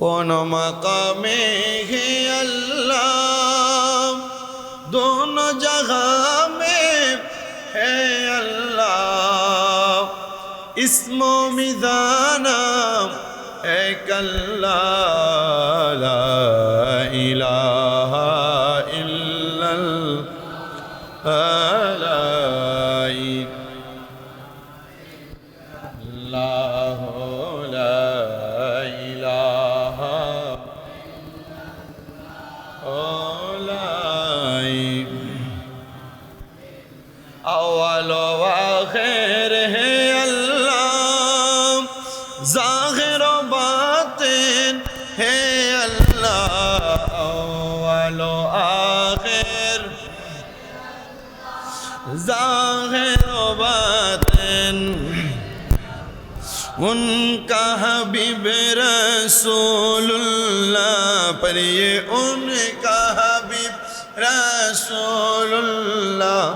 কোন মকামে হে আল্লাহ? দোন জগা মে হে আল্লাহ। ইসমো মিজানা এক আল্লাহ। ظاہر و باطن ان کا حبیب رسول اللہ پر یہ ان کا حبیب رسول اللہ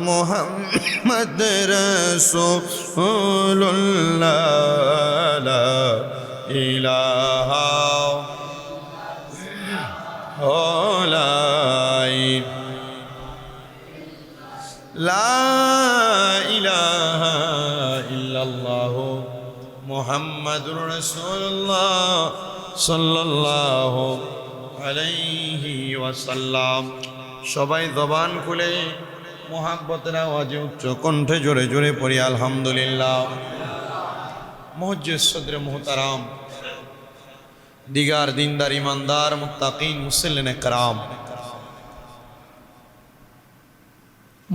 محمد رسول اللہ لا الہ মোহাম্মদুর রসুল্লাহ সাল্লাহ আলাইহি ওয়াসাল্লাম। সবাই জবান খুলে মোহাব্বতের আওয়াজে উচ্চ কণ্ঠে জোরে জোরে পড়ি, আলহামদুলিল্লাহ। মহজ্জেশ্বর মোহতারাম, দিগার দিনদার ইমানদার মুক্তাকিন মুসল্লিন কারাম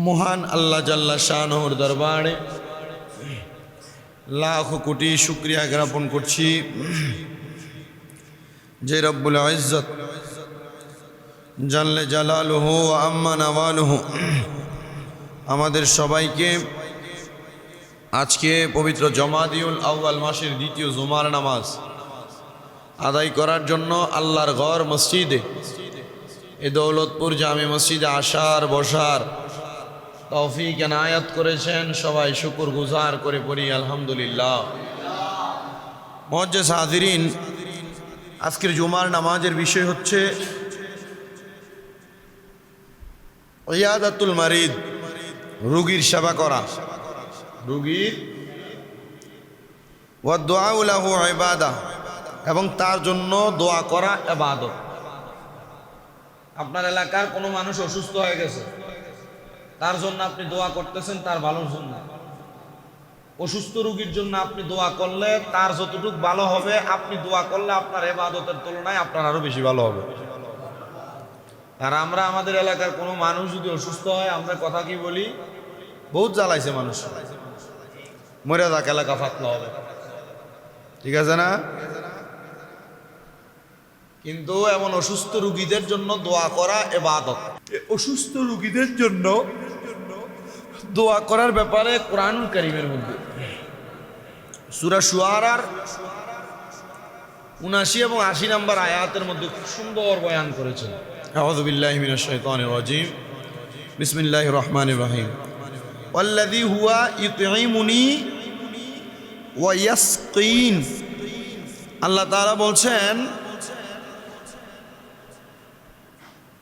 মহান আল্লাহ জাল্লা শাহর দরবারে লাখ কোটি শুক্রিয়া জ্ঞাপন করছি। যে রব্বুল ইজ্জত জানলে জালালুহু আম্মা নওয়ালুহু। আমাদের সবাইকে আজকে পবিত্র জমাদিউল আউয়াল মাসের দ্বিতীয় জুমার নামাজ আদায় করার জন্য আল্লাহর ঘর মসজিদে এ দৌলতপুর জামে মসজিদে আসার বসার তৌফিক এনায়াত করেছেন সবাই শুকুর গুজার করে পড়ি আলহামদুলিল্লাহ। মজ্জেস হাজিরিন আজকের জুমার নামাজের বিষয় হচ্ছে ইয়াদাতুল মারিদ রুগীর সেবা করা। রুগীর ও দোয়াউলাহু ইবাদা এবং তার জন্য দোয়া করা এবাদত আপনার এলাকার কোনো মানুষ অসুস্থ হয়ে গেছে? তার জন্য আপনি দোয়া করতেছেন, তার ভালোর জন্য। অসুস্থ রুগীর জন্য আপনি দোয়া করলে তার যতটুকু ভালো হবে, আপনি দোয়া করলে আপনার এবাদতের তুলনায় আপনার আরও বেশি ভালো হবে। আর আমরা আমাদের এলাকার কোনো মানুষ যদি অসুস্থ হয়, আমরা কথা কি বলি? বহুত জ্বালাইছে মানুষ। মরে যাক, এলাকা ফাতলা হবে। ঠিক আছে না? কিন্তু এমন অসুস্থ রুগীদের জন্য দোয়া করা এবাদত। অসুস্থ রুগীদের জন্য দোয়া করার ব্যাপারে কোরআন করিমের মধ্যে। সুরা সুয়ারার উনাশি এবং আশি নম্বর আয়াতের মধ্যে খুব সুন্দর বয়ান করেছেন। রাজিম। বিসমিল্লাহির রহমানির রহিম। ওয়া ইয়াসকিন। আল্লাহ তাআলা বলছেন,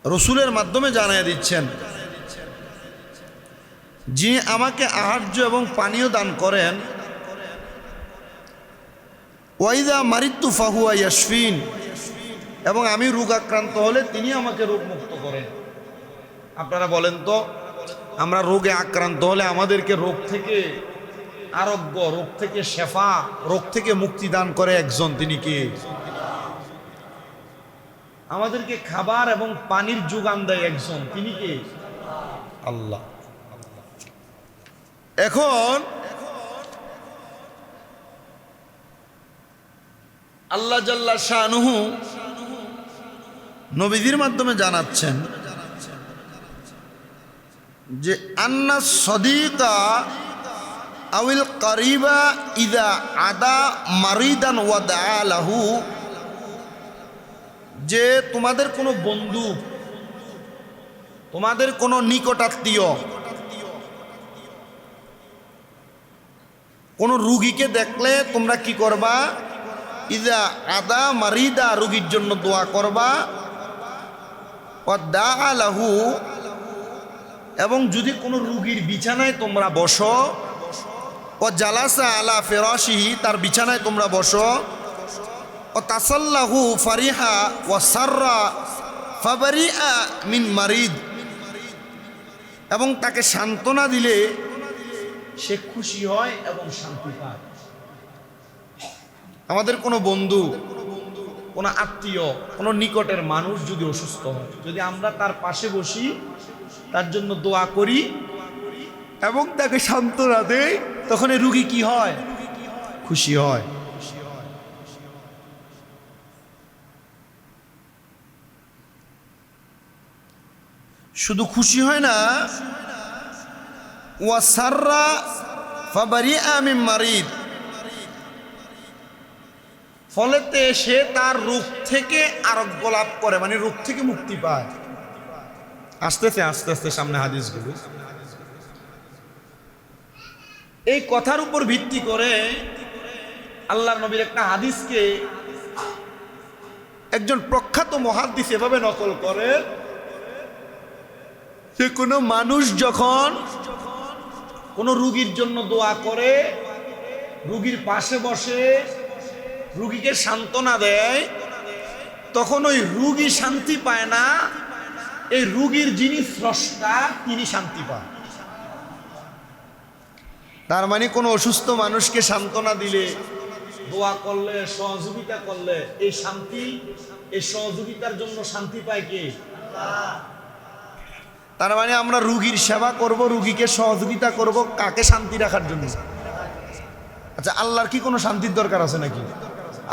রসুলের মাধ্যমে জানাই দিচ্ছেন যিনি আমাকে আহার্য এবং পানীয় দান করেন ওয়াইদা মারিত্তু ফাহুয়া ইয়াসফিন এবং আমি রোগাক্রান্ত হলে তিনি আমাকে রোগ মুক্ত করেন। আপনারা বলেন তো, আমরা রোগে আক্রান্ত হলে আমাদেরকে রোগ থেকে আরোগ্য, রোগ থেকে শেফা, রোগ থেকে মুক্তি দান করে একজন তিনি কে? আমাদেরকে খাবার এবং পানির যোগান দেয় একজন, তিনি কে? আল্লাহ। এখন আল্লাহ জাল্লা শাহনুহু নবীদের মাধ্যমে জানাচ্ছেন যে, আন্না সদিকা আউল করিবা ইদা আদা মারিদান ওয়াদা আলাহু যে, তোমাদের কোনো বন্ধু, তোমাদের কোনো নিকটাত্মীয় কোনো রুগীকে দেখলে তোমরা কি করবা? ইদা আদা মারিদা রুগীর জন্য দোয়া করবা। দা আলাহু। এবং যদি কোনো রুগীর বিছানায় তোমরা বসো ও জালাসা আলা ফেরাসিহি তার বিছানায় তোমরা বসো ও তাসাল্লাহু ফারিহা ও সাররা ফাবারিআ মিন মারিদ। এবং তাকে সান্ত্বনা দিলে সে খুশি হয় এবং শান্তি পায়। আমাদের কোনো বন্ধু, কোনো আত্মীয়, কোনো নিকটের মানুষ যদি অসুস্থ হয়, যদি আমরা তার পাশে বসি, তার জন্য দোয়া করি এবং তাকে সান্ত্বনা দেয় তখন এই রুগী কি হয়? খুশি হয়। শুধু খুশি হয় না ওয়াসাররা ফাবারি আমি মারিদ। ফলেতে সে তার রোগ থেকে আরোগ্য লাভ করে মানে রোগ থেকে মুক্তি পায়। আসতেছে আস্তে আস্তে সামনে হাদিসগুলো। এই কথার উপর ভিত্তি করে আল্লাহ নবীর একটা হাদিসকে একজন প্রখ্যাত মহাদিস এভাবে নকল করে যে কোনো মানুষ যখন কোনো রুগীর জন্য দোয়া করে রুগীর পাশে বসে রুগীকে সান্ত্বনা দেয় তখন ওই রুগী শান্তি পায় না। এই রুগীর যিনি স্রষ্টা তিনি শান্তি পান। তার মানে কোনো অসুস্থ মানুষকে সান্ত্বনা দিলে দোয়া করলে সহযোগিতা করলে এই শান্তি এই সহযোগিতার জন্য শান্তি পায় কে? তার মানে আমরা রুগীর সেবা করব, রুগীকে সহযোগিতা করব কাকে শান্তি রাখার জন্য? আচ্ছা আল্লাহর কি কোনো শান্তির দরকার আছে নাকি?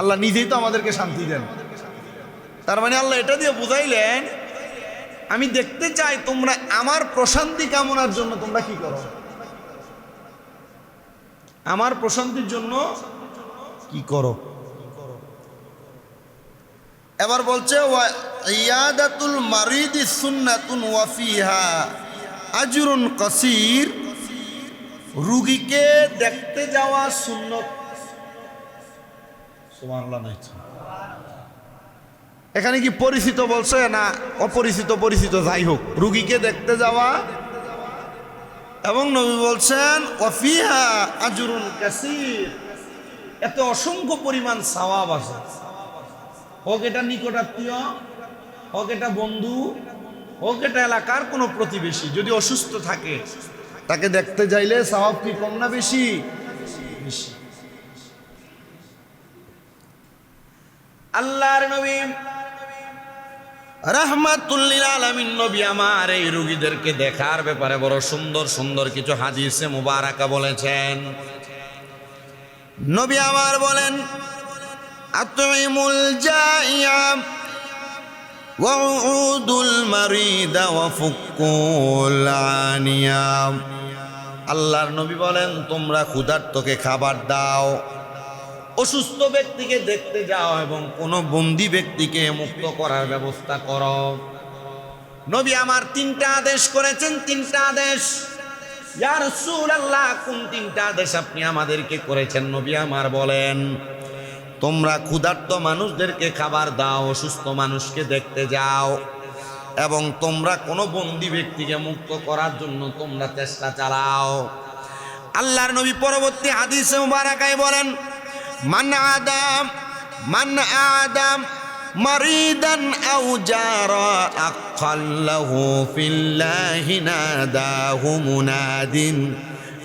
আল্লাহ নিজেই তো আমাদেরকে শান্তি দেন। তার মানে আল্লাহ এটা দিয়ে বুঝাইলেন, আমি দেখতে চাই তোমরা আমার প্রশান্তি কামনার জন্য তোমরা কি করো? আমার প্রশান্তির জন্য কি করো? এবার বলছে ইয়াদাতুল মারিদি সুন্নাতুন ওয়াফিহা আজরুন কসির। রুগীকে দেখতে যাওয়া সুন্নত। এখানে কি পরিচিত বলছে? না, অপরিচিত, পরিচিত, যাই হোক। রুগীকে দেখতে যাওয়া এবং নবী বলছেন ওয়াফিহা আজরুন কাসির। এত অসংখ্য পরিমাণ সওয়াব আছে। হোক এটা নিকটাত্মীয়, হোক এটা বন্ধু, হোক এটা এলাকার কোনো প্রতিবেশী, যদি অসুস্থ থাকে, তাকে দেখতে যাইলে সওয়াব কি কম না বেশি? বেশি। আল্লাহর নবী রাহমাতুল্লিল আলামিন নবী আমার এই রোগীদেরকে দেখার ব্যাপারে বড় সুন্দর সুন্দর কিছু হাদিসে মুবারাকা বলেছেন। নবী আমার বলেন আতইমুল জাইয়া ওয়াউদুল মারিদা ওয়াফুকুল আনিয়া আল্লাহর নবী বলেন, তোমরা ক্ষুধার্তকে খাবার দাও। অসুস্থ ব্যক্তিকে দেখতে যাও এবং কোন বন্দি ব্যক্তিকে মুক্ত করার ব্যবস্থা করো। নবী আমার তিনটা আদেশ করেছেন, তিনটা আদেশ। ইয়া রাসূলুল্লাহ, কোন তিনটা আদেশ আপনি আমাদেরকে করেছেন? নবী আমার বলেন তোমরা ক্ষুধার্ত মানুষদেরকে খাবার দাও, অসুস্থ মানুষকে দেখতে যাও। এবং তোমরা কোনো বন্দি ব্যক্তিকে মুক্ত করার জন্য তোমরা চেষ্টা চালাও। আল্লাহর নবী পরবর্তী হাদিসে মুবারাকায় বলেন, মান আদাম মান আদাম, মারিদান আও জারা আকাল্লাহু ফিল্লাহি নাদাহু মুনাদিন।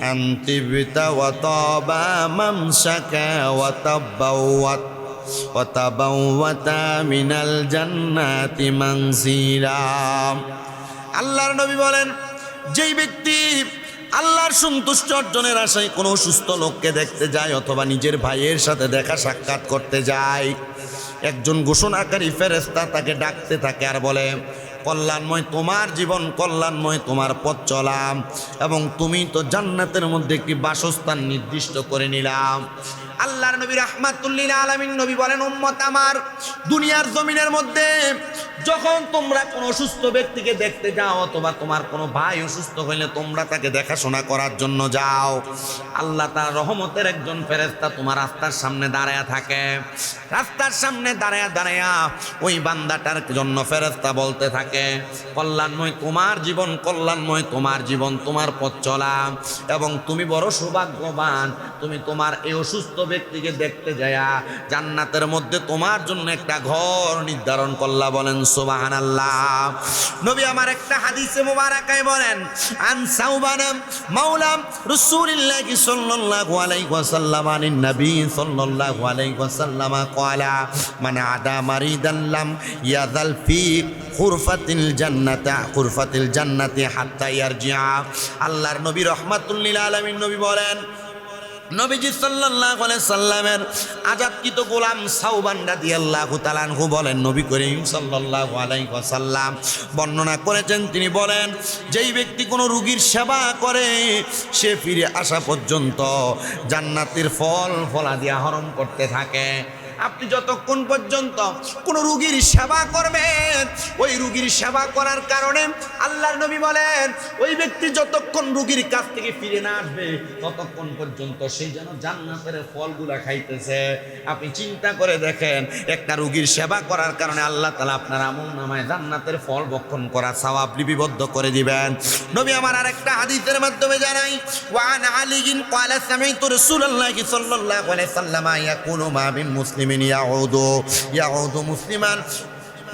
أن طبت وطاب ممسك وتبوت وتبوت من الجنة منزلا আল্লাহর নবী বলেন যেই ব্যক্তি আল্লাহর সন্তুষ্ট অর্জনের আশায় কোনো সুস্থ লোককে দেখতে যায় অথবা নিজের ভাইয়ের সাথে দেখা সাক্ষাৎ করতে যায় একজন ঘোষণাকারী ফেরেস্তা তাকে ডাকতে থাকে আর বলে কল্যাণময় তোমার জীবন, কল্যাণময় তোমার পথ চলাম। এবং তুমি তো জান্নাতের মধ্যে একটি বাসস্থান নির্দিষ্ট করে নিলাম। আল্লাহর নবী রাহমাতুল্লিল আলামিন নবী বলেন, উম্মত আমার, দুনিয়ার জমিনের মধ্যে যখন তোমরা কোনো অসুস্থ ব্যক্তিকে দেখতে যাও অথবা তোমার কোনো ভাই অসুস্থ হইলে তোমরা তাকে দেখাশোনা করার জন্য যাও। আল্লাহ তার রহমতের একজন ফেরেস্তা তোমার রাস্তার সামনে দাঁড়ায়া থাকে। রাস্তার সামনে দাঁড়ায়া দাঁড়ায়া ওই বান্দাটার জন্য ফেরেস্তা বলতে থাকে, কল্যাণময় তোমার জীবন, কল্যাণময় তোমার জীবন, তোমার পথ চলা এবং তুমি বড় সৌভাগ্যবান। তুমি তোমার এই অসুস্থ ব্যক্তিকে দেখতে যায়া জান্নাতের মধ্যে তোমার জন্য একটা ঘর নির্ধারণ করলা বলেন সুবাহান আল্লাহ নবী আমার একটা হাদিসে মুবারাকায় বলেন, আন সাউবানাম মাওলাম রাসূলিল্লাহ সাল্লাল্লাহু আলাইহি ওয়াসাল্লাম আনিন নবী সাল্লাল্লাহু আলাইহি ওয়াসাল্লাম ক্বালা, মান আদা মারিদান লাম ইয়াযাল ফি খুরফাতিল জান্নাতা, খুরফাতিল জান্নাতি হাত্তা ইয়ারজিআ। আল্লাহর নবী রহমাতুল্লিল আলামিন নবী বলেন নবীজি আলাইহি সাল্লামের আজাদকৃত গোলাম সাউবান রাদিয়াল্লাহু তাআলা বলেন, নবী করিম সাল্লাল্লাহু আলাইহি সাল্লাম বর্ণনা করেছেন, তিনি বলেন, যেই ব্যক্তি কোনো রুগীর সেবা করে, সে ফিরে আসা পর্যন্ত জান্নাতের ফল ফলাদি আহরণ করতে থাকে। আপনি যতক্ষণ পর্যন্ত কোনো রুগীর সেবা করবেন, ওই রুগীর সেবা করার কারণে আল্লাহর নবী বলেন, ওই ব্যক্তি যতক্ষণ রুগীর কাছ থেকে ফিরে না আসবে, ততক্ষণ পর্যন্ত সেই যেন জান্নাতের ফলগুলা খাইতেছে। আপনি চিন্তা করে দেখেন, একটা রুগীর সেবা করার কারণে আল্লাহ তালা আপনার আমল নামায় জান্নাতের ফল বক্ষণ করা সওয়াব লিপিবদ্ধ করে দিবেন। নবী আমার আরেকটা হাদিসের মাধ্যমে জানাই ওয়ান আলিগিন ক্বালা সামিতু রাসূলুল্লাহি সাল্লাল্লাহু আলাইহি সাল্লাম ইয়াকুলু মা বিন মুসলিমিন ইয়াউদু ইয়াউদু মুসলিমান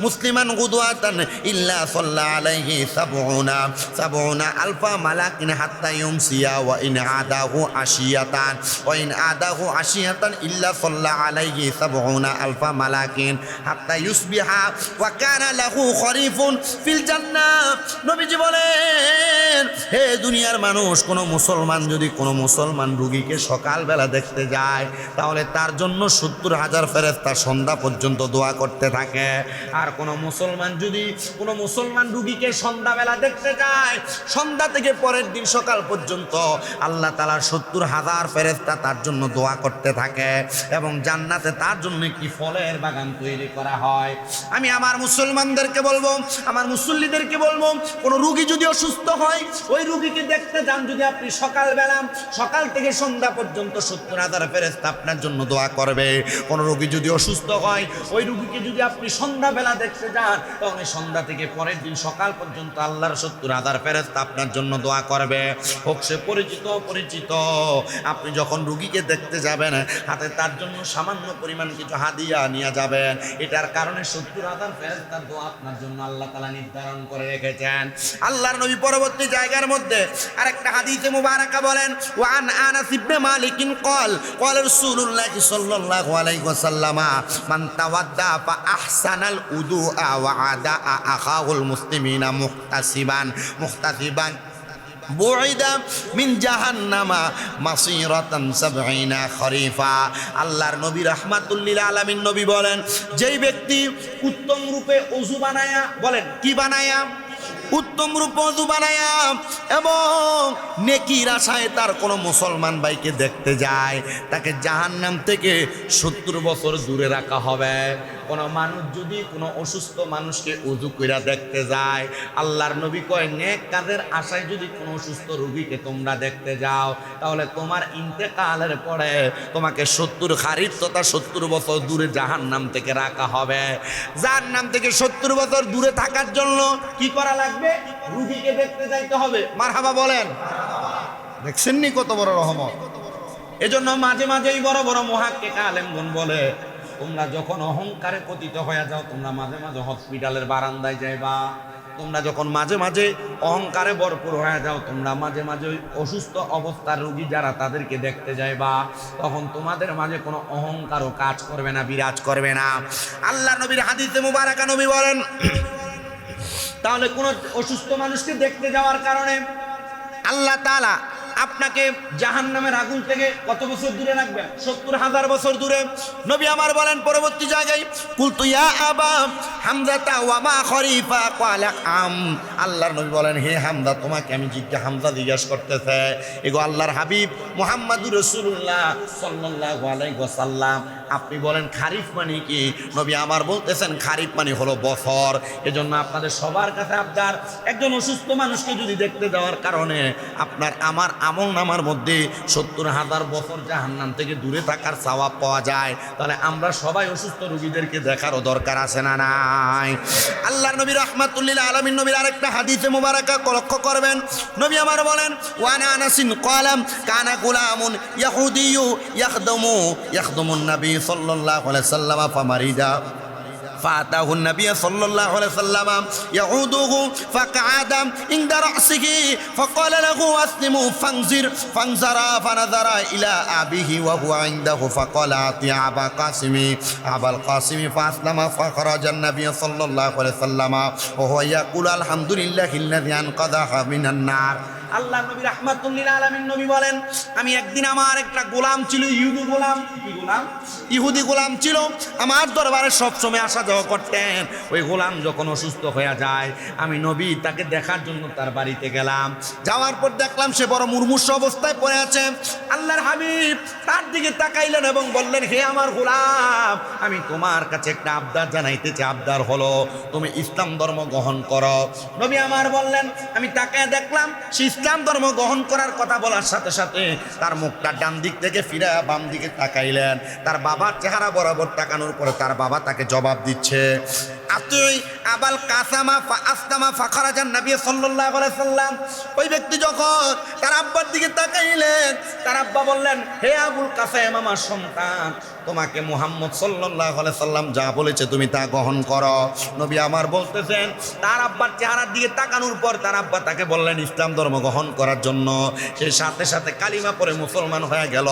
মুসলিমান গুদওয়াতান ইল্লা সাল্লা আলাইহি সাবউনা সাবউনা আলফা মালাকিন হাত্তা ইউমসিয়া ওয়া ইন আদাহু আশিয়াতান, ওয়া ইন আদাহু আশিয়াতান ইল্লা সাল্লা আলাইহি সাবউনা আলফা মালাকিন হাত্তা ইউসবিহা, ওয়া কানা লাহু খরিফুন ফিল জান্নাহ নবীজি বলেন, হে দুনিয়ার মানুষ, কোনো মুসলমান যদি কোনো মুসলমান রুগীকে সকালবেলা দেখতে যায়, তাহলে তার জন্য সত্তর হাজার ফেরেস্তা সন্ধ্যা পর্যন্ত দোয়া করতে থাকে। আর কোনো মুসলমান যদি কোনো মুসলমান রুগীকে সন্ধ্যাবেলা দেখতে যায়, সন্ধ্যা থেকে পরের দিন সকাল পর্যন্ত আল্লাহ তালার সত্তর হাজার ফেরেস্তা তার জন্য দোয়া করতে থাকে এবং জান্নাতে তার জন্য কি ফলের বাগান তৈরি করা হয়। আমি আমার মুসলমানদেরকে বলব, আমার মুসল্লিদেরকে বলব, কোনো রুগী যদি অসুস্থ হয়, ওই রুগীকে দেখতে যান যদি আপনি সকালবেলা, সকাল থেকে সন্ধ্যা পর্যন্ত সত্তর হাজার ফেরেস্তা আপনার জন্য দোয়া করবে। কোনো রুগী যদি অসুস্থ হয়, ওই রুগীকে যদি আপনি সন্ধ্যাবেলা দেখতে যান। তখন সন্ধ্যা থেকে পরের দিন সকাল পর্যন্ত আল্লাহর সত্তর আধার ফেরত আপনার জন্য দোয়া করবে। হোক, সে পরিচিত পরিচিত আপনি যখন রুগীকে দেখতে যাবেন, হাতে তার জন্য সামান্য পরিমাণ কিছু হাদিয়া নিয়ে যাবেন। এটার কারণে সত্তর আধার ফেরত তার দোয়া আপনার জন্য আল্লাহ তালা নির্ধারণ করে রেখেছেন। আল্লাহর নবী পরবর্তী জায়গার মধ্যে আরেকটা হাদিতে মুবারাকা বলেন, ওয়ান আনাস ইবনে মালিকিন কল কল রাসূলুল্লাহ সাল্লাল্লাহু আলাইহি ওয়াসাল্লামা, মান তাওয়াদ্দা ফা আহসানাল মুখতাসিবান মিন জাহান্নামা খরিফা আল্লাহর নবী রহমাতুল্লিল আলমিন আলামিন নবী বলেন, যেই ব্যক্তি উত্তম রূপে অজু বানায়া, বলেন, কি বানায়া? উত্তম রূপ অজু বানায়া এবং নেকির আশায় তার কোনো মুসলমান ভাইকে দেখতে যায়, তাকে জাহান্নাম থেকে সত্তর বছর দূরে রাখা হবে। কোনো মানুষ যদি কোনো অসুস্থ মানুষকে উজু কইরা দেখতে যায়, আল্লাহর নবী কয়, নেক কাজের আশায় যদি কোনো অসুস্থ রোগীকে তোমরা দেখতে যাও, তাহলে তোমার ইন্তেকালের পরে তোমাকে সত্তর খারিজ তথা সত্তর বছর দূরে জাহান নাম থেকে রাখা হবে। যার নাম থেকে সত্তর বছর দূরে থাকার জন্য কি করা লাগবে? রুগীকে দেখতে যাইতে হবে। মারহাবা বলেন। দেখছেন নি কত বড় রহমত? এজন্য মাঝে মাঝেই বড় বড় মহাক্কে আলেমগণ বলে তোমরা যখন অহংকারে পতিত হয়ে যাও, তোমরা মাঝে মাঝে হসপিটালের বারান্দায় যাইবা। তোমরা যখন মাঝে মাঝে অহংকারে ভরপুর হয়ে যাও, তোমরা মাঝে মাঝে ওই অসুস্থ অবস্থার রোগী যারা তাদেরকে দেখতে যাইবা, তখন তোমাদের মাঝে কোনো অহংকারও কাজ করবে না, বিরাজ করবে না। আল্লাহ নবীর হাদিসে মুবারাকা নবী বলেন, তাহলে কোনো অসুস্থ মানুষকে দেখতে যাওয়ার কারণে আল্লাহ তাআলা আপনাকে জাহান্নামের আগুন থেকে কত বছর দূরে রাখবেন? সত্তর হাজার বছর দূরে। নবী আমার বলেন, পরবর্তী জায়গায়, কুলতু ইয়া আবা, হামজাতা আল্লাহর নবী বলেন, হে হামজা, তোমাকে আমি জিজ্ঞা হামজা জিজ্ঞাসা করতেছে। এগো আল্লাহর হাবিব মুহাম্মাদুর রাসূলুল্লাহ সাল্লাল্লাহু আলাইহি ওয়াসাল্লাম। আপনি বলেন, খারিফ মানে কি? নবী আমার বলতেছেন, খারিফ মানে হলো বছর। এজন্য আপনাদের সবার কাছে আপনার একজন অসুস্থ মানুষকে যদি দেখতে যাওয়ার কারণে আপনার, আমার আমল নামার মধ্যে সত্তর হাজার বছর জাহান্নাম থেকে দূরে থাকার চাওয়া পাওয়া যায়। তাহলে আমরা সবাই অসুস্থ রোগীদেরকে দেখারও দরকার আছে না নাই? আল্লাহ নবী রহমাতুল্লিল আলমিন নবীর আরেকটা হাদিসে মুবারাকা লক্ষ্য করবেন। নবী আমার বলেন, ওয়ানা আনাসিন কলাম কানা গুলামুন ইয়াহুদিয়ু ইয়াখদমু, ইয়াখদমুন নবী সাল্লাল্লাহু আলাইহি সাল্লাম ফামারিদা। فأتاه النبي صلى الله عليه وسلم يعوده فقعد عند رأسه فقال له أسلم فانظر فانظر فنظر إلى أبيه وهو عنده فقال أعطي أبا قاسم أبا القاسم فأسلم فخرج النبي صلى الله عليه وسلم وهو يقول الحمد لله الذي أنقذها من النار আল্লাহ নবী রাহমাতুল্লিল আলামিন নবী বলেন, আমি একদিন আমার একটা গোলাম ছিল, ইহুদি গোলাম। গোলাম? ইহুদি গোলাম ছিল। আমার দরবারে সবসময় আসা যাওয়া করতেন। ওই গোলাম যখন অসুস্থ হয়ে যায়, আমি নবী তাকে দেখার জন্য তার বাড়িতে গেলাম। যাওয়ার পর দেখলাম সে বড় মুরমুষ অবস্থায় পড়ে আছে। আল্লাহর হাবিব, তার দিকে তাকাইলেন এবং বললেন, হে আমার গোলাম, আমি তোমার কাছে একটা আবদার জানাইতে চাই। আবদার হলো, তুমি ইসলাম ধর্ম গ্রহণ করো। নবী আমার বললেন, আমি তাকায় দেখলাম, সে ইসলাম ধর্ম গ্রহণ করার কথা বলার সাথে সাথে তার মুখটা ডান দিক থেকে ফিরে বাম দিকে তাকাইলেন। তার বাবার চেহারা বরাবর তাকানোর পরে তার বাবা তাকে জবাব দিচ্ছে আতুই আবাল কাসামা আস্তামা ফাখারাজান নবী সাল্লাল্লাহু আলাইহি সাল্লাম, ওই ব্যক্তি যখন তার আব্বার দিকে তাকাইলেন, তার আব্বা বললেন, হে আবুল কাসাম, আমার সন্তান, তোমাকে মুহাম্মদ সাল্লাল্লাহু আলাইহি সাল্লাম যা বলেছে তুমি তা গ্রহণ করো। নবী আমার বলতেছেন, তার আব্বার চেহারার দিকে তাকানোর পর তার আব্বা তাকে বললেন, ইসলাম ধর্ম গ্রহণ করার জন্য সে সাথে সাথে কালিমা পরে মুসলমান হয়ে গেল।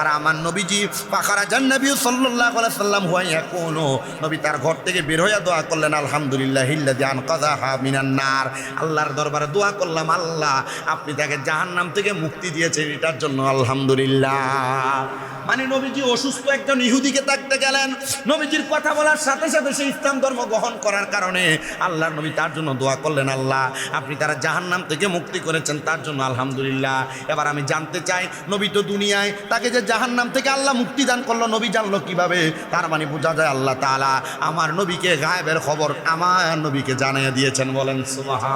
আর আমার নবীজি পাখারা নবী সাল্লাল্লাহু আলাইহি সাল্লাম হুয়াইয়া কোনো নবী তার ঘর থেকে বের হইয়া দোয়া করলেন, আলহামদুলিল্লাহ আনকাযাহা মিনান নার। আল্লাহর দরবারে দোয়া করলাম, আল্লাহ, আপনি তাকে জাহান্নাম থেকে মুক্তি দিয়েছেন, এটার জন্য আলহামদুলিল্লাহ। মানে নবীজি অসুস্থ একজন ইহুদিকে থাকতে গেলেন। নবীজির কথা বলার সাথে সাথে সে ইসলাম ধর্ম গ্রহণ করার কারণে আল্লাহর নবী তার জন্য দোয়া করলেন, আল্লাহ, আপনি তারা জাহান্নাম থেকে মুক্তি করেছেন, তার জন্য আলহামদুলিল্লাহ। এবার আমি জানতে চাই, নবী তো দুনিয়ায়, তাকে যে জাহান্নাম থেকে আল্লাহ মুক্তি দান করল, নবী জানলো কীভাবে? তার মানে বোঝা যায় আল্লাহ তাআলা আমার নবীকে গায়েবের খবর আমার নবীকে জানিয়ে দিয়েছেন বলেন সুমাহা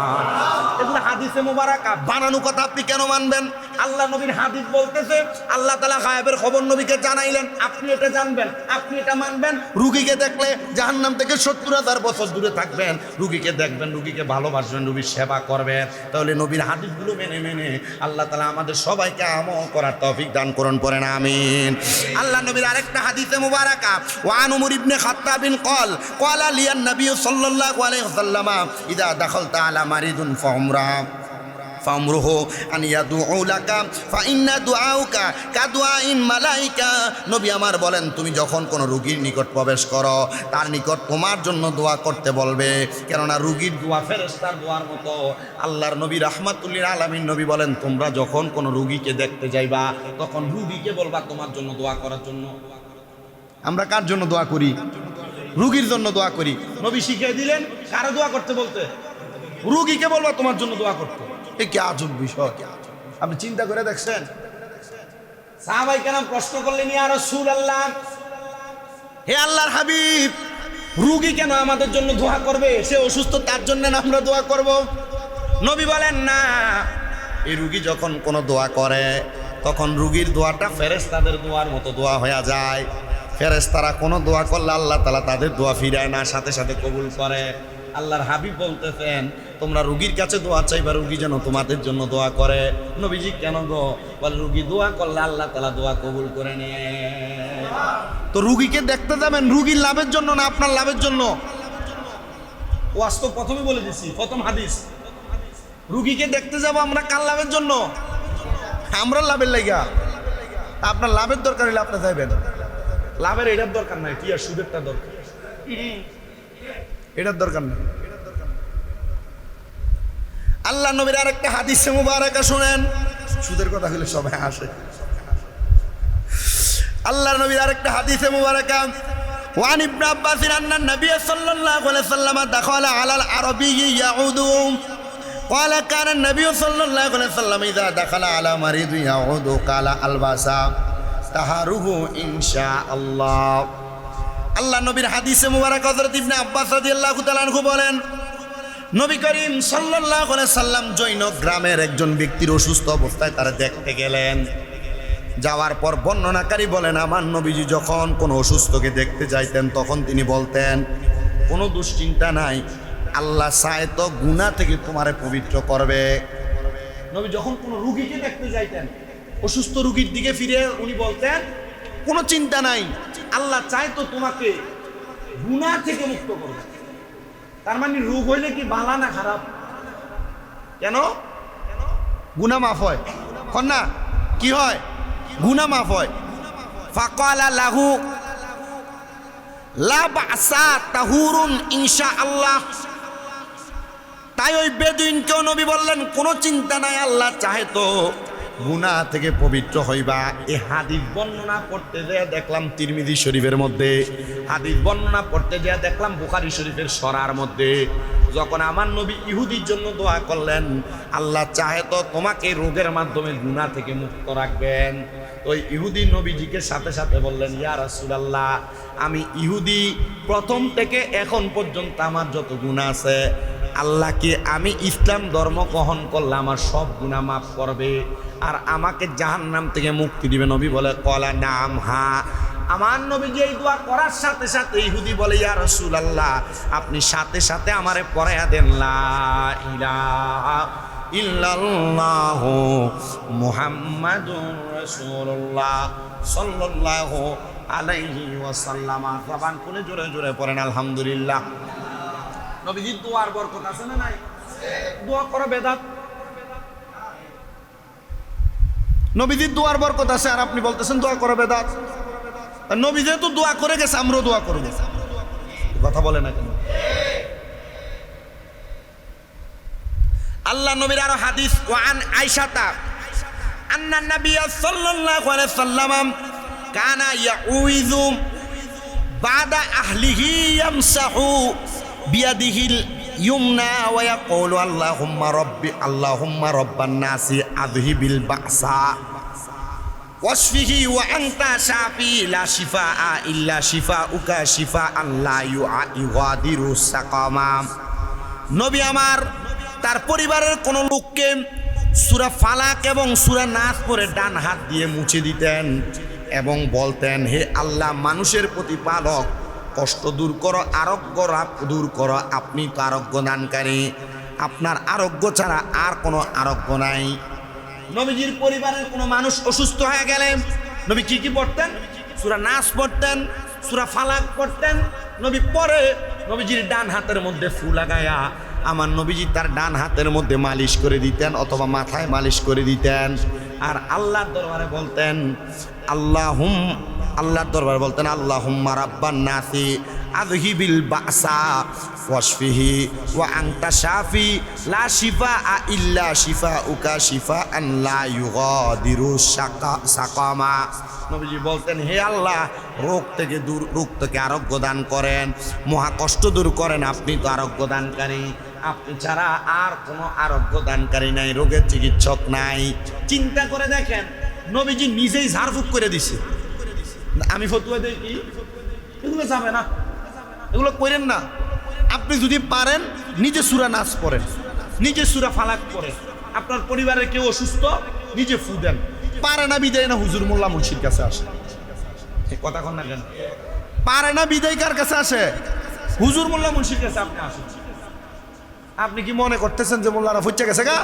এগুলো হাদিসে মুবারাকা। বানানো কথা আপনি কেন মানবেন? আল্লাহ নবীর হাদিস বলতেছে, আল্লাহ তালা গায়েবের খবর নবীকে জানাইলেন, আপনি এটা জানবেন, আপনি এটা মানবেন। রুগীকে দেখলে জাহান্নাম থেকে সত্তর হাজার বছর দূরে থাকবেন। রুগীকে দেখবেন, রুগীকে ভালোবাসবেন, রুগীর সেবা করবেন। তাহলে নবীর হাদিসগুলো মেনে মেনে আল্লাহ তালা আমাদের সবাইকে আমল করার তফিক দান করুন, পড়েন, আমিন। আল্লাহ নবীর আরেকটা হাদিসে মুবারাকা, ওয়ান উমর ইবনে খাত্তাবিন কল কল আলিয়ান নবী সাল্লাল্লাহু আলাইহি ওয়াসাল্লাম, ইদা দাখালতা আলা মারিদুন ফাহমরা ফামরুহ আনিয়া দুলাকা ফাইন্না দুআউকা কাদুয়া ইন মালাইকা নবী আমার বলেন, তুমি যখন কোনো রুগীর নিকট প্রবেশ করো, তার নিকট তোমার জন্য দোয়া করতে বলবে। কেননা রুগীর দোয়া ফেরেস্তার দোয়ার মতো আল্লাহর নবী রাহমাতুল্লির আলমীর নবী বলেন, তোমরা যখন কোনো রুগীকে দেখতে যাইবা, তখন রুগীকে বলবা তোমার জন্য দোয়া করার জন্য। আমরা কার জন্য দোয়া করি? রুগীর জন্য দোয়া করি। নবী শিখিয়ে দিলেন, কারও দোয়া করতে বলতে? রুগীকে বলবা তোমার জন্য দোয়া করতে। এ কি আজব বিষয়? আপনি চিন্তা করে দেখছেন? সাহাবাই কেন প্রশ্ন করলেন, ইয়া রাসূল আল্লাহ হে আল্লাহর হাবিব, রুগী কেন আমাদের জন্য দোয়া করবে? সে অসুস্থ, তার জন্য আমরা দোয়া করব? নবী বলেন, না, এই রুগী যখন কোনো দোয়া করে, তখন রুগীর দোয়াটা ফেরেশতাদের দোয়ার মতো দোয়া হয়ে যায়। ফেরেশতারা কোনো দোয়া করলে আল্লাহ তালা তাদের দোয়া ফিরায় না সাথে সাথে কবুল করে। আল্লাহর হাবিব বলতেছেন, তোমরা রুগীর কাছে দোয়া চাইবা, রুগী যেন তোমাদের জন্য দোয়া করে। নবীজি, কেন গো? বলে, রুগী দোয়া করলে আল্লাহ তালা দোয়া কবুল করে নেয় তো রুগীকে দেখতে যাবেন, রুগীর লাভের জন্য না আপনার লাভের জন্য? ও আজ তো প্রথমে বলে দিছি, প্রথম হাদিস। রুগীকে দেখতে যাব আমরা কার লাভের জন্য? আমরা লাভের লাইগা। আপনার লাভের দরকার হলে আপনি যাইবেন। লাভের এটার দরকার নাই, কি আর সুদেরটা দরকার? এটার দরকার নেই আল্লাহ নবীর আরেকটা হাদিসে মুবারাকা শুনেন সুদের কথা হলে সবাই আসে আল্লাহ নবীর আরেকটা হাদিসে মুবারাকা وعن ابن عباس أن النبي صلى الله عليه وسلم دخل على العربي يعود قال كان النبي صلى الله عليه وسلم إذا دخل على مريض يعود قال الباسا তাহারুহু ইনশা আল্লাহ আল্লাহ নবীর হাদিসে মুবারক হযরত ইবনে আব্বাস রাদিয়াল্লাহু তাআলা আনহু বলেন, নবী করিম সাল্লাল্লাহু আলাইহি সাল্লাম জৈন গ্রামের একজন ব্যক্তির অসুস্থ অবস্থায় তারা দেখতে গেলেন। যাওয়ার পর বর্ণনাকারী বলেন, আমার নবীজি যখন কোনো অসুস্থকে দেখতে যাইতেন, তখন তিনি বলতেন, কোনো দুশ্চিন্তা নাই, আল্লাহ চায় তো গুনাহ থেকে তোমারে পবিত্র করবে। নবী যখন কোনো রুগীকে দেখতে যাইতেন, অসুস্থ রুগীর দিকে ফিরে উনি বলতেন, কোনো চিন্তা নাই আল্লাহ চায় তো তোমাকে গুনাহ থেকে মুক্ত করবে। তার মানে রোগ হইলে কি বালা না খারাপ? কেন? গুনা মাফ হয়। কন্যা, কি হয়? গুনা মাফ হয়। তাই ওই বেদুইনকেও নবী বললেন, কোনো চিন্তা নাই, আল্লাহ চাহে তো গুনা থেকে পবিত্র হইবা। এ হাদিস বর্ণনা করতে যেয়ে দেখলাম তিরমিজি শরীফের মধ্যে। হাদিস বর্ণনা করতে যেয়ে দেখলাম বুখারি শরীফের সরার মধ্যে। যখন আমার নবী ইহুদির জন্য দোয়া করলেন, আল্লাহ চাহে তো তোমাকে রোগের মাধ্যমে গুনাহ থেকে মুক্ত রাখবেন। ওই ইহুদি নবীজিকে সাথে সাথে বললেন, ইয়া রাসূলুল্লাহ, আমি ইহুদি প্রথম থেকে এখন পর্যন্ত আমার যত গুনাহ আছে, আল্লাহকে আমি ইসলাম ধর্ম গ্রহণ করলে আমার সব গুনাহ মাফ করবে। আর আমাকে জাহান নাম থেকে মুক্তি দিবে নবী বলে, কলা নাম হা। আমার নবী যে এই দোয়া করার সাথে সাথে ইহুদি বলে, ইয়া রসুল আল্লাহ আপনি সাথে সাথে আমারে পড়ায়া দেন, লা ইলাহা ইল্লাল্লাহ মুহাম্মাদুর রাসূলুল্লাহ সাল্লাল্লাহু আলাইহি ওয়াসাল্লাম। জবান খুলে জোরে জোরে পড়েন, আলহামদুলিল্লাহ। নবীজির দোয়ার বরকত আছে না নাই? দোয়া করা বেদাত। নবীজির দোয়ার বরকত আছে, আর আপনি বলতেছেন দোয়া করা বেদাত। নবী যেহেতু দোয়া করে গেছে, আমরাও দোয়া করব। কথা বলে না কেন? আল্লাহ নবীর আরও হাদিস, ওয়ান আয়সাতা আন্না নবিয়া সাল্লাল্লাহু আলাইহি সাল্লাম কানা ইয়াউযু বাদা আহলিহি ইয়ামসাহু বিয়াদিহিল ইউমনা ওয়া ইয়াকুলু আল্লাহুম্মা রাব্বি, আল্লাহুম্মা রাব্বান নাসি আযহিবিল বাসা। ওয়াশফিহি ওয়া আনতা শাফি, লা শিফাআ ইল্লা শিফাউকা শিফাআন লা ইউআদিরু সাকামা। নবী আমার, তার পরিবারের কোনো লোককে সুরা ফালাক এবং সুরা নাচ পরে ডান হাত দিয়ে মুছে দিতেন এবং বলতেন, হে আল্লাহ, মানুষের প্রতিপালক কষ্ট দূর করো, আরোগ্য দূর করো। আপনি তো আরোগ্য দানকারী। আপনার আরোগ্য ছাড়া আর কোনো আরোগ্য নাই। নবীজির পরিবারের কোনো মানুষ অসুস্থ হয়ে গেলে নবী কি কি পড়তেন? সুরা নাচ পড়তেন, সুরা ফালাক পড়তেন। নবী পরে নবীজির ডান হাতের মধ্যে ফু লাগায়া আমার নবীজি তার ডান হাতের মধ্যে মালিশ করে দিতেন অথবা মাথায় মালিশ করে দিতেন। আর আল্লাহর দরবারে বলতেন, আল্লাহুম আল্লাহর দরবার বলতেন আল্লাহ আল্লাহুম্মা রাব্বান নাসি আযহিবিল বাসা ওয়াশফিহি ওয়া আনতা শাফি লা শিফা ইল্লা শিফা শিফাউকা শিফাআন লা ইউগাদিরু সাকা সাকামা। নবীজি বলতেন, হে আল্লাহ, রোগ থেকে দূর, রোগ থেকে আরোগ্য দান করেন। মহা কষ্ট দূর করেন, আপনি তো আরোগ্য দানকারী। আপনি ছাড়া আর কোনো আরোগ্য দানকারী নাই, রোগের চিকিৎসক নাই। চিন্তা করে দেখেন, নবীজি নিজেই ঝাড়ফুঁক করে দিছে। আমি ফতুয়া দিই কি? এগুলো যাবে না। এগুলো করেন না। আপনি যদি পারেন, নিজে সুরা নাচ করেন, নিজে সুরা ফালাক পড়েন আপনার পরিবারের কেউ অসুস্থ, নিজে ফু দেন। পারে না বিদায় না হুজুর মোল্লা মুন্সির কাছে আসে। কথা কন না কেন? পারে না বিদায় কার কাছে আসে? হুজুর মোল্লা মুন্সির কাছে আপনি আসেন। আপনি কি মনে করতেছেন যে মোল্লারা ফুচ্ছে গেছে গা?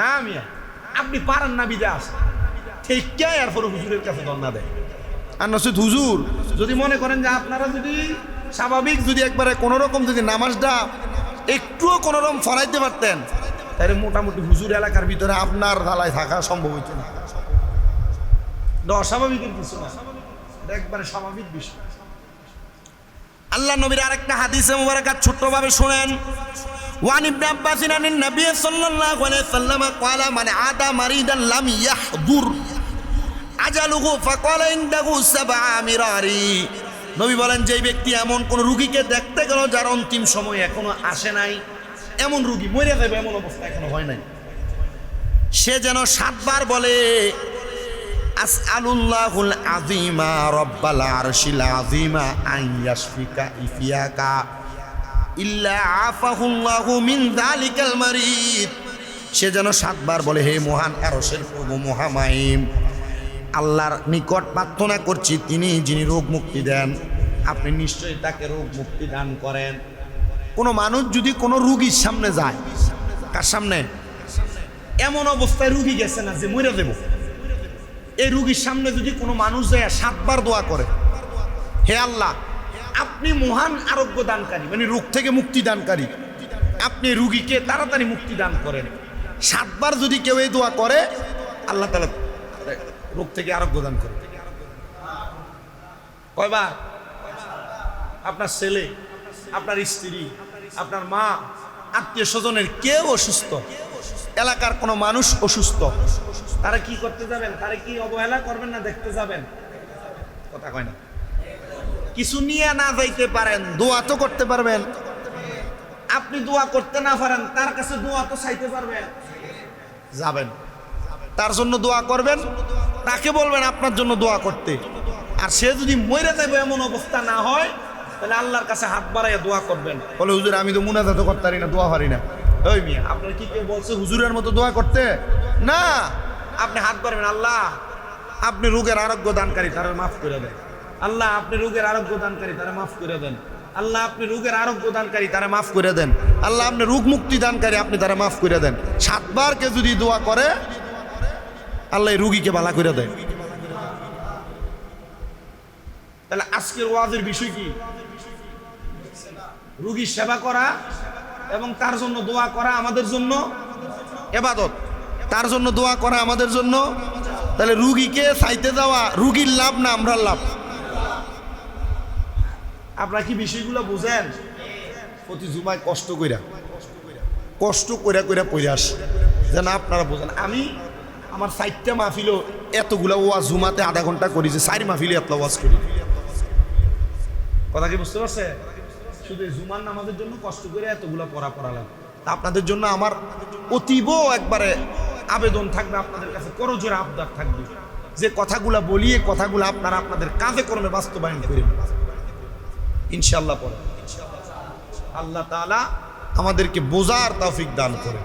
না মিয়া, আপনি পারেন না বিদায় আসেন ঠিক কে এরপরে হুজুরের কাছে দন্না দেয় আর নসিদ হুজুর যদি মনে করেন যে আপনারা যদি স্বাভাবিক যদি একবারে কোনো রকম যদি নামাজটা একটুও কোনো রকম ফরাইতে পারতেন তাহলে মোটামুটি হুজুর এলাকার ভিতরে আপনার ঢালায় থাকা সম্ভব হইতো না এটা অস্বাভাবিকের কিছু না এটা একবারে স্বাভাবিক বিষয় আল্লাহ নবীর আরেকটা হাদিসে মুবারাকাত ছোট্টভাবে শুনেন ওয়ান ইবনে আব্বাস আনিন নবী সাল্লাল্লাহু আলাইহি সাল্লাম قال من عاد مريضا لم يحضر আজ আজালুহু ফাকালা ইনদাহু সাবআ মিরারি। নবী বলেন যে ব্যক্তি এমন কোন রুগীকে দেখতে গেল, যার অন্তিম সময় এখনও আসে নাই, এমন রুগী মরে যাবে, এমন অবস্থা এখনও হয় নাই। সে যেন সাতবার বলে, আসআলুল্লাহুল আযীমা রব্বাল আরশিল আযীমা আন ইয়াশফিকা ইফিয়াকা ইল্লা আফাহুল্লাহু মিন যালিকাল মারিদ। সে যেন সাতবার বলে, হে মহান আরশের প্রভু মহামাইম আল্লাহর নিকট প্রার্থনা করছি, তিনি যিনি রোগ মুক্তি দেন, আপনি নিশ্চয়ই তাকে রোগ মুক্তি দান করেন। কোনো মানুষ যদি কোনো রুগীর সামনে যায়, কার সামনে? এমন অবস্থায় রুগী গেছে না যে মরে দেব এই রুগীর সামনে যদি কোনো মানুষ যায়, সাতবার দোয়া করে, হে আল্লাহ, আপনি মহান আরোগ্য দানকারী মানে রোগ থেকে মুক্তি দানকারী। আপনি রুগীকে তাড়াতাড়ি মুক্তি দান করেন। সাতবার যদি কেউ এই দোয়া করে, আল্লাহ তালা রোগ থেকে আরোগ্য দান করে। কয়বার? আপনার ছেলে, আপনার স্ত্রী, আপনার মা, আত্মীয় স্বজনের কেউ অসুস্থ? এলাকার কোনো মানুষ অসুস্থ? তারা কি করতে যাবেন? তারা কি অবহেলা করবেন না দেখতে যাবেন? কথা কয় না। কিছু নিয়ে না যাইতে পারেন, দোয়া তো করতে পারবেন। আপনি দোয়া করতে না পারেন, তার কাছে দোয়া তো চাইতে পারবেন। যাবেন। তার জন্য দোয়া করবেন। তাকে বলবেন আপনার জন্য দোয়া করতে। আর সে যদি মরে যাবে এমন অবস্থা না হয় তাহলে আল্লাহর কাছে হাত বাড়াইয়া দোয়া করবেন। বলে হুজুর আমি তো মুনাজাত করতে পারি না দোয়া পারি না। ওই মিয়া আপনার কি কেউ বলছে হুজুরের মতো দোয়া করতে? না। আপনি হাত বাড়বেন আল্লাহ আপনি রোগের আরোগ্য দানকারী তারা মাফ করে দেন। আল্লাহ আপনি রোগের আরোগ্য দানকারী তারা মাফ করে দেন। আল্লাহ আপনি রোগের আরোগ্য দানকারী তারা মাফ করে দেন। আল্লাহ আপনি রোগ মুক্তি দানকারী আপনি তারা মাফ করে দেন। সাতবার কে যদি দোয়া করে আল্লাহ রুগীকে বালা করে দেয়। তাহলে আজকের ওয়াজের বিষয় কি? রুগীর সেবা করা এবং তার জন্য দোয়া করা আমাদের জন্য এবাদত। তার জন্য দোয়া করা আমাদের জন্য। তাহলে রুগীকে চাইতে যাওয়া, রুগীর লাভ না আমরা লাভ? আপনারা কি বিষয়গুলো বুঝেন? প্রতি জুমায় কষ্ট কইরা কষ্ট কইরা কইরা পড়ে আস। যেন আপনারা বোঝেন। আমি আমার সাইটটা মাহফিলও এতগুলা ওয়াজ জুমাতে আধা ঘণ্টা করেছে চারি মাহফিলে এত ওয়াজ করি। কথা কি বুঝতে পারছে শুধু জুমার নামাজের জন্য কষ্ট করে এতগুলা পড়া পড়া লাগে। আপনাদের জন্য আমার অতীব একবারে আবেদন থাকবে, আপনাদের কাছে করজোরে আবদার থাকবে। যে কথাগুলা বলি কথাগুলো আপনারা আপনাদের কাজে কর্মে বাস্তবায়ন করেন। ইনশাল্লাহ পরে। আল্লাহ তাআলা আমাদেরকে বোঝার তৌফিক দান করে